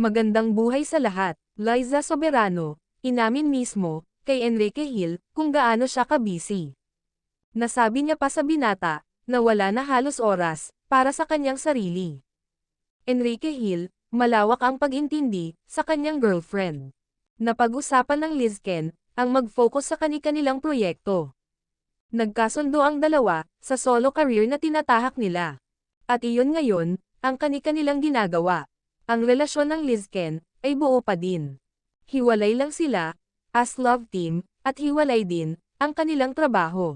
Magandang buhay sa lahat, Liza Soberano, inamin mismo, kay Enrique Hill, kung gaano siya kabisi. Nasabi niya pa sa binata, na wala na halos oras, para sa kanyang sarili. Enrique Hill, malawak ang pag-intindi, sa kanyang girlfriend. Napag-usapan ng Lizken, ang mag-focus sa kani-kanilang proyekto. Nagkasundo ang dalawa, sa solo career na tinatahak nila. At iyon ngayon, ang kani-kanilang ginagawa. Ang relasyon ng Lizken, ay buo pa din. Hiwalay lang sila, as love team, at hiwalay din, ang kanilang trabaho.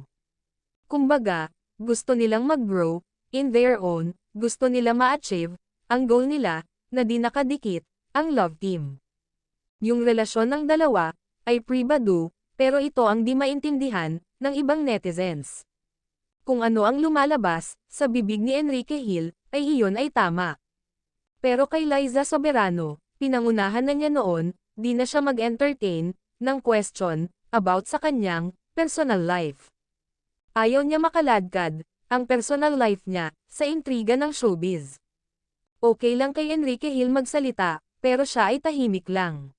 Kumbaga, gusto nilang mag-grow, in their own, gusto nila ma-achieve, ang goal nila, na di nakadikit, ang love team. Yung relasyon ng dalawa, ay pribado, pero ito ang di maintindihan, ng ibang netizens. Kung ano ang lumalabas, sa bibig ni Enrique Hill, ay iyon ay tama. Pero kay Liza Soberano, pinangunahan na niya noon, di na siya mag-entertain, ng question, about sa kanyang, personal life. Ayaw niya makaladkad, ang personal life niya, sa intriga ng showbiz. Okay lang kay Enrique Hill magsalita, pero siya ay tahimik lang.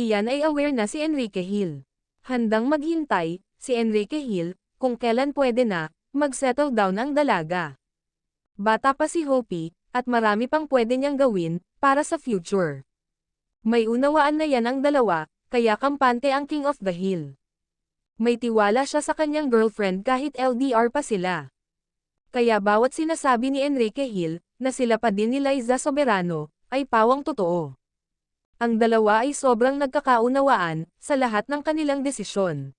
Iyan ay aware na si Enrique Hill. Handang maghintay, si Enrique Hill, kung kailan pwede na, mag-settle down ang dalaga. Bata pa si Hopi, at marami pang pwede niyang gawin, para sa future. May unawaan na yan ang dalawa, kaya kampante ang King of the Hill. May tiwala siya sa kanyang girlfriend kahit LDR pa sila. Kaya bawat sinasabi ni Enrique Hill, na sila pa din ni Liza Soberano, ay pawang totoo. Ang dalawa ay sobrang nagkakaunawaan, sa lahat ng kanilang desisyon.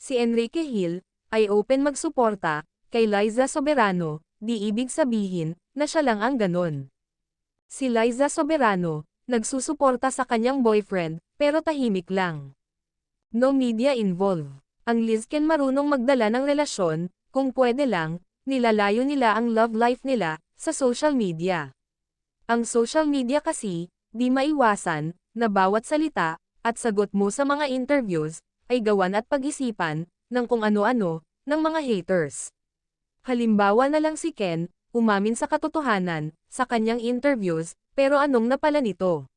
Si Enrique Hill, ay open magsuporta, kay Liza Soberano, di ibig sabihin, na siya lang ang ganon. Si Liza Soberano, nagsusuporta sa kanyang boyfriend, pero tahimik lang. No media involved. Ang Lizken marunong magdala ng relasyon, kung pwede lang, nilalayo nila ang love life nila, sa social media. Ang social media kasi, di maiwasan, na bawat salita, at sagot mo sa mga interviews, ay gawan at pag-isipan, ng kung ano-ano, ng mga haters. Halimbawa na lang si Ken, umamin sa katotohanan, sa kanyang interviews, pero anong napala nito?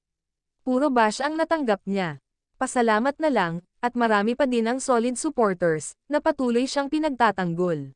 Puro bash ang natanggap niya. Pasalamat na lang, at marami pa din ang solid supporters, na patuloy siyang pinagtatanggol.